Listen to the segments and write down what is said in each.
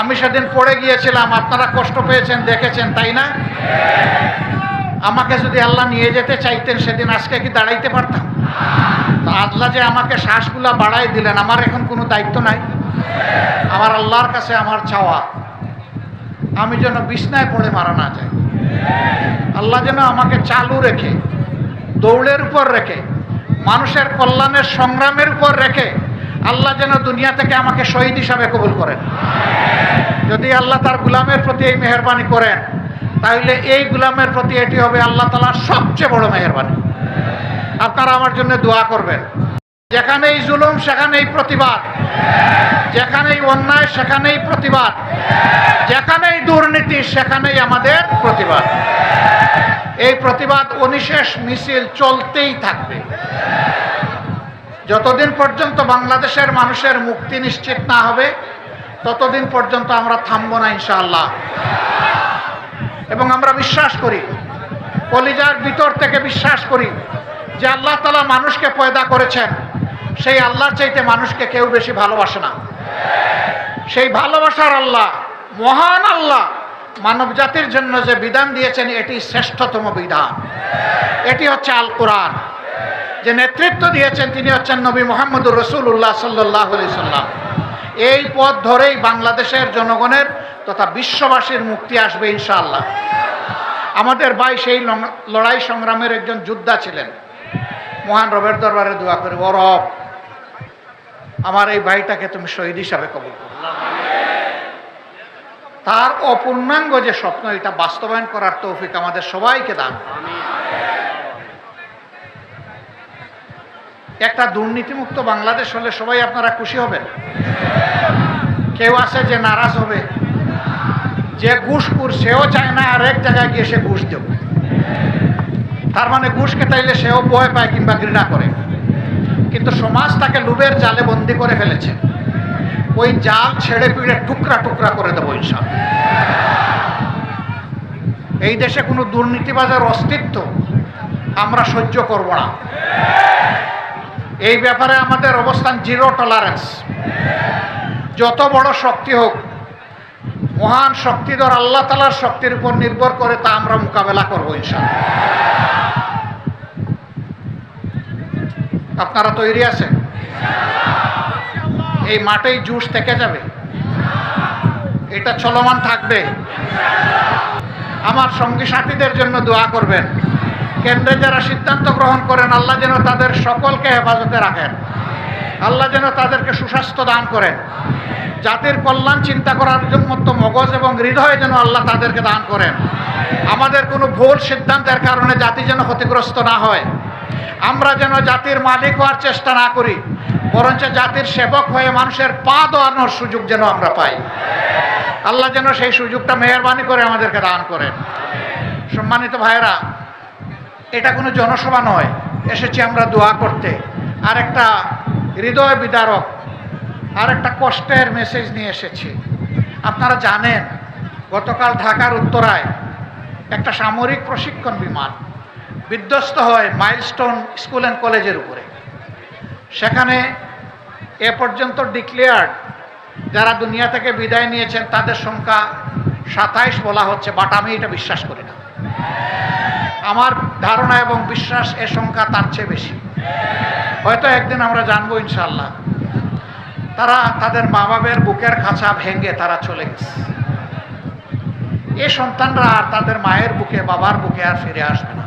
আমি সেদিন পড়ে গিয়েছিলাম, আপনারা কষ্ট পেয়েছেন, দেখেছেন, তাই না? আমাকে যদি আল্লাহ নিয়ে যেতে চাইতেন, সেদিন আজকে কি দাঁড়াইতে পারতাম? আল্লাহ যে আমাকে শ্বাসগুলা বাড়াই দিলেন, আমার এখন কোনো দায়িত্ব নাই। আমার আল্লাহর কাছে আমার চাওয়া, আমি যেন বিছনায় পড়ে মারা না যাই। আল্লাহ যেন আমাকে চালু রেখে, দৌড়ের উপর রেখে, মানুষের কল্যাণের সংগ্রামের উপর রেখে আল্লাহ যেন দুনিয়া থেকে আমাকে শহীদ হিসাবে কবুল করেন। যদি আল্লাহ তার গুলামের প্রতি এই মেহরবানি করেন, তাহলে এই গুলামের প্রতি এটি হবে আল্লাহ তালার সবচেয়ে বড় মেহরবানি। আপনারা আমার জন্য দোয়া করবেন। যেখানেই জুলুম, সেখানেই প্রতিবাদ। যেখানেই অন্যায়, সেখানেই প্রতিবাদ। যেখানেই দুর্নীতি, সেখানেই আমাদের প্রতিবাদ। এই প্রতিবাদ অনিশেষ মিছিল চলতেই থাকবে। যতদিন পর্যন্ত বাংলাদেশের মানুষের মুক্তি নিশ্চিত না হবে, ততদিন পর্যন্ত আমরা থামবো না ইনশাআল্লাহ। এবং আমরা বিশ্বাস করি, কলিজার ভিতর থেকে বিশ্বাস করি যে আল্লাহ তালা মানুষকে পয়দা করেছেন। সেই আল্লাহর চাইতে মানুষকে কেউ বেশি ভালোবাসে না। সেই ভালোবাসার আল্লাহ, মহান আল্লাহ মানব জাতির জন্য যে বিধান দিয়েছেন, এটি শ্রেষ্ঠতম বিধান। এটি হচ্ছে আল কোরআন যে নেতৃত্ব দিয়েছেন তিনি হচ্ছেন নবী মোহাম্মদুর রসুল্লাহ সাল্লাহ সাল্লাম। এই পথ ধরেই বাংলাদেশের জনগণের তথা বিশ্ববাসীর মুক্তি আসবে ইনশাআল্লাহ। আমাদের ভাই সেই লড়াই সংগ্রামের একজন যোদ্ধা ছিলেন। মহান রবের দরবারে দোয়া করে রব, আমার এই ভাইটাকে তুমি শহীদ হিসাবে কবুল করো। তার অপূর্ণাঙ্গ যে স্বপ্ন, এটা বাস্তবায়ন করার তৌফিক আমাদের সবাইকে দান একটা দুর্নীতিমুক্ত বাংলাদেশ হলে সবাই আপনারা খুশি হবেন। কেউ আছে যে নারাজ হবে। যে ঘুষপুর সেও চায় না আর এক জায়গায় গিয়ে সে ঘুষ দেব। তার মানে ঘুষ কেটাইলে সেও ভয় পায় কিংবা ঘৃণা করে। কিন্তু সমাজ তাকে লুবের জালে বন্দি করে ফেলেছে। ওই জাল ছেড়ে পিড়ে টুকরা টুকরা করে দেবো ইনশাল এই দেশে কোনো দুর্নীতিবাজের অস্তিত্ব আমরা সহ্য করব না। এই ব্যাপারে আমাদের অবস্থান জিরো টলারেন্স যত বড় শক্তি হোক, মহান শক্তিধর আল্লাহ তালার শক্তির উপর নির্ভর করে তা আমরা মোকাবেলা করব ইনশাল্লাহ আপনারা তৈরি আছেন? এই মাঠেই জুস থেকে যাবে। এটা চলমান থাকবে। আমার সঙ্গী সাথীদের জন্য দোয়া করবেন। কেন্দ্রে যারা সিদ্ধান্ত গ্রহণ করেন, আল্লাহ যেন তাদের সকলকে হেফাজতে রাখেন। আল্লাহ যেন তাদেরকে সুস্বাস্থ্য দান করেন। জাতির কল্যাণ চিন্তা করার জন্য মগজ এবং হৃদয় যেন আল্লাহ তাদেরকে দান করেন। আমাদের কোনো ভুল সিদ্ধান্তের কারণে জাতি যেন ক্ষতিগ্রস্ত না হয়। আমরা যেন জাতির মালিক হওয়ার চেষ্টা না করি, বরঞ্চ জাতির সেবক হয়ে মানুষের পা দোয়ানোর সুযোগ যেন আমরা পাই। আল্লাহ যেন সেই সুযোগটা মেহরবানি করে আমাদেরকে দান করেন। সম্মানিত ভাইয়েরা এটা কোনো জনসভা নয়। এসেছি আমরা দোয়া করতে। আর একটা হৃদয় বিদারক আর একটা কষ্টের মেসেজ নিয়ে এসেছি। আপনারা জানেন, গতকাল ঢাকার উত্তরায় একটা সামরিক প্রশিক্ষণ বিমান বিধ্বস্ত হয় মাইলস্টোন স্কুল অ্যান্ড কলেজের উপরে। সেখানে এ পর্যন্ত ডিক্লেয়ার্ড যারা দুনিয়া থেকে বিদায় নিয়েছেন, তাদের সংখ্যা সাতাইশ বলা হচ্ছে বাট আমি এটা বিশ্বাস করি না। আমার ধারণা এবং বিশ্বাস এ সংখ্যা তার চেয়ে বেশি। হয়তো একদিন আমরা জানব ইনশাল্লাহ তারা তাদের মা বাবের বুকের খাঁচা ভেঙে তারা চলে গেছে। এ সন্তানরা আর তাদের মায়ের বুকে, বাবার বুকে আর ফিরে আসবে না।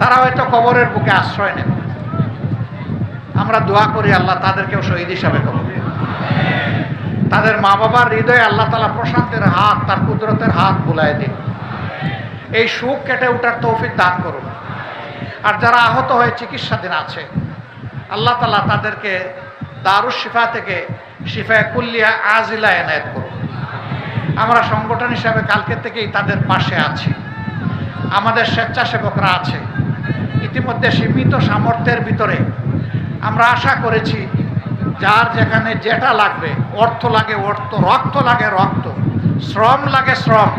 তারা হয়তো কবরের বুকে আশ্রয় নেবে। আমরা দোয়া করি আল্লাহ তাদেরকেও শহীদ হিসাবে কবর তাদের মা বাবার হৃদয়ে আল্লাহ তালা প্রশান্তের হাত, তার কুদরতের হাত বুলায় দিন এই সুখ কেটে ওঠার তৌফিক দান করুন। আর যারা আহত হয়ে চিকিৎসাধীন আছে, আল্লাহ তালা তাদেরকে দারুস শিফা থেকে শিফায় কুল্লিয়া আজিলা এনায়ত করুন। আমরা সংগঠন হিসাবে কালকে থেকেই তাদের পাশে আছি। আমাদের স্বেচ্ছাসেবকরা আছে। ইতিমধ্যে সীমিত সামর্থ্যের ভিতরে আমরা আশা করেছি, যার যেখানে যেটা লাগবে, অর্থ লাগে অর্থ, রক্ত লাগে রক্ত, শ্রম লাগে শ্রম,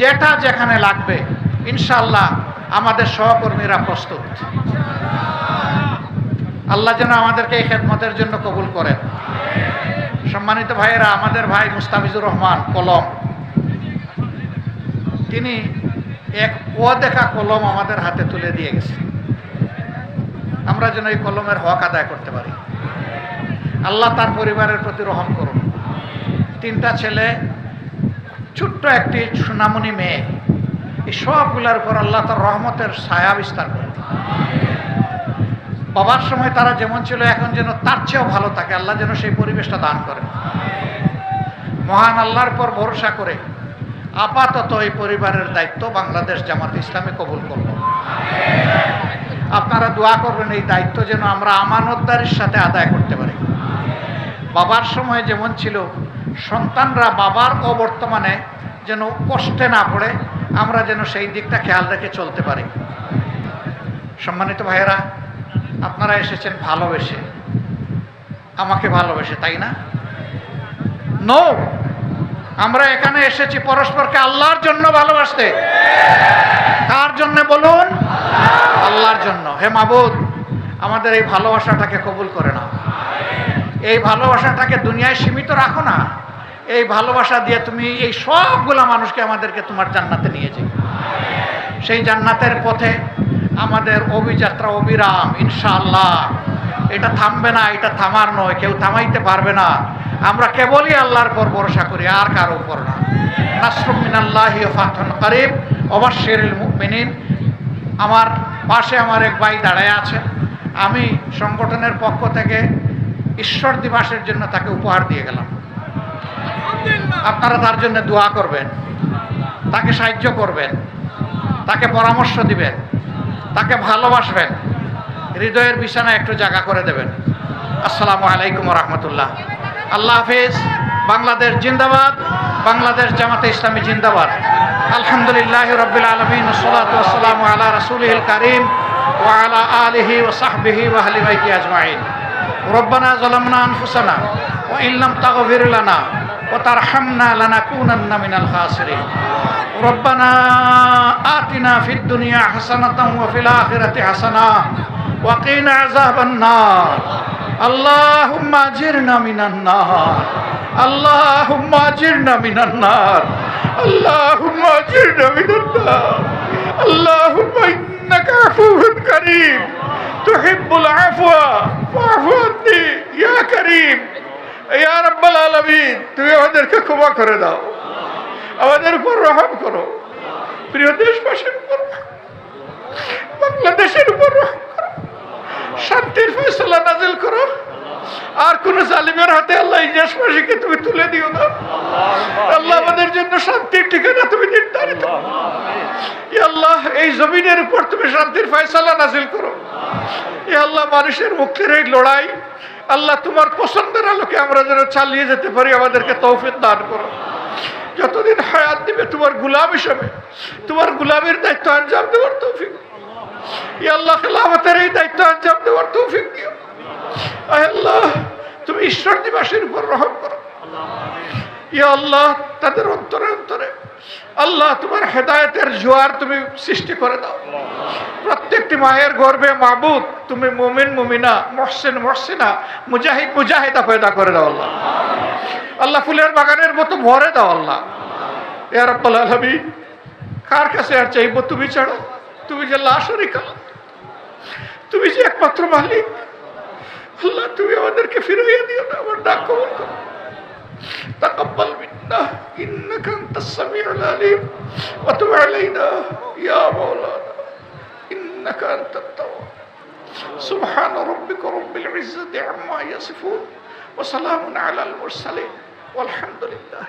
যেটা যেখানে লাগবে ইনশাল্লাহ আমাদের সহকর্মীরা প্রস্তুত। আল্লাহ যেন আমাদেরকে এই খেদমতের জন্য কবুল করেন। সম্মানিত ভাইয়েরা, আমাদের ভাই মুস্তাফিজুর রহমান, কলম। তিনি এক অদেখা কলম আমাদের হাতে তুলে দিয়ে গেছে আমরা যেন এই কলমের হক আদায় করতে পারি। আল্লাহ তার পরিবারের প্রতি রহম করুন। তিনটা ছেলে, ছোট্ট একটি সোনামণি মেয়ে। এই সবগুলোর উপর আল্লাহ তার রহমতের ছায়া বিস্তার করে বাবার সময় তারা যেমন ছিল, এখন যেন তার চেয়েও ভালো থাকে। আল্লাহ যেন সেই পরিবেশটা দান করেন। মহান আল্লাহর পর ভরসা করে আপাতত এই পরিবারের দায়িত্ব বাংলাদেশ জামাত ইসলামে কবুল করব আপনারা দোয়া করবেন, এই দায়িত্ব যেন আমরা আমানতদারির সাথে আদায় করতে পারি। বাবার সময় যেমন ছিল, সন্তানরা বাবার অবর্তমানে যেন কষ্টে না পড়ে আমরা যেন সেই দিকটা খেয়াল রেখে চলতে পারি। সম্মানিত ভাইয়েরা, আপনারা এসেছেন ভালোবেসে। আমাকে ভালোবেসে, তাই না? নো আমরা এখানে এসেছি পরস্পরকে আল্লাহর জন্য ভালোবাসতে। কার জন্য বলুন? আল্লাহর জন্য। হে মাবুদ, আমাদের এই ভালোবাসাটাকে কবুল করে না এই ভালোবাসাটাকে দুনিয়ায় সীমিত রাখো না। এই ভালোবাসা দিয়ে তুমি এই সবগুলা মানুষকে আমাদেরকে তোমার জান্নাতে নিয়ে যাই সেই জান্নাতের পথে আমাদের অভিযাত্রা অবিরাম, ইনশাআল্লাহ। এটা থামবে না, এটা থামার নয়, কেউ থামাইতে পারবে না। আমরা কেবলই আল্লাহর পর ভরসা করি, আর কারও উপর না। নাসরুম মিনাল্লাহি ফাতহুন করিব। অবশ্যের মুমিনিন, আমার পাশে আমার এক ভাই দাঁড়ায় আছে। আমি সংগঠনের পক্ষ থেকে ঈশ্বর দিবসের জন্য তাকে উপহার দিয়ে গেলাম। আপনারা তার জন্য দোয়া করবেন তাকে সাহায্য করবেন তাকে পরামর্শ দিবেন তাকে ভালোবাসবেন হৃদয়ের বিছানায় একটু জায়গা করে দেবেন আসসালামু আলাইকুম রহমতুল্লাহ আল্লাহ হাফিজ বাংলাদেশ জিন্দাবাদ বাংলাদেশ জামাতে ইসলামী জিন্দাবাদ আলহামদুলিল্লাহ রবিল আলমিন সালাতাম আলা রসুলহিল করিম وعلى آله وصحبه وأهل بيته أجمعين ربنا ظلمنا أنفسنا وإن لم تغفر لنا وترحمنا لنكونن من الخاسرين ربنا آتنا في الدنيا حسنة وفي الآخرة حسنة وقنا عذاب النار اللهم أجرنا من النار اللهم أجرنا من النار اللهم أجرنا من النار اللهم إنك عفو كريم تحب العفو فاعف عني يا كريم ইয়া রব্বাল আলামিন, তুমি আমাদেরকে ক্ষমা করে দাও। আমাদের উপর রহম করো। প্রিয় দেশবাসীর উপর বাংলাদেশের উপর রহম করো। শান্তির ফয়সলা নাজিল করো। আর কোন জালিমের হাতে আল্লাহ এই দেশবাসীকে তুমি তুলে দিও না। আল্লাহ আমাদের জন্য শান্তির ঠিকানা তুমি নির্ধারিত আল্লাহ, এই জমিনের উপর তুমি শান্তির ফয়সালা নাজিল করো। আল্লাহ, মানুষের মুক্তির এই লড়াই আল্লাহ, তোমার পছন্দের আলোকে আমরা যেন চালিয়ে যেতে পারি, আমাদেরকে তৌফিক দান করো। যতদিন হায়াত দিবে, তোমার গুলাম হিসাবে, তোমার গুলামের দায়িত্ব আঞ্জাম দেওয়ার তৌফিক। ইয়া আল্লাহ খেলাফতের এই দায়িত্ব আঞ্জাম দেওয়ার তৌফিক দিও। আল্লাহ, তুমি ঈশ্বর দিবাসের উপর রহম করো। ইয়া আল্লাহ, তাদের অন্তরে অন্তরে আল্লাহ, তোমার হেদায়তের জোয়ার তুমি সৃষ্টি করে দাও। প্রত্যেকটি মায়ের গর্বে মাবুদ, তুমি মুমিন, মুমিনা, মহসেন, মহসিনা, মুজাহিদ, মুজাহিদা পয়দা করে দাও আল্লাহ। আল্লাহ, ফুলের বাগানের মতো ভরে দাও আল্লাহ। এর আব্বাল কার কাছে আর চাইব তুমি ছাড়ো? তুমি যে লাশরিকা তুমি যে একমাত্র মালিক। আল্লাহ, তুমি আমাদেরকে ফিরাইয়া দিও না, আমার ডাক কবল করো। তাকাব্বাল منا إنك أنت السميع العليم. وتب علينا يا مولانا إنك أنت التواب. سبحان ربك رب العزة عما يصفون وسلام على المرسلين والحمد لله.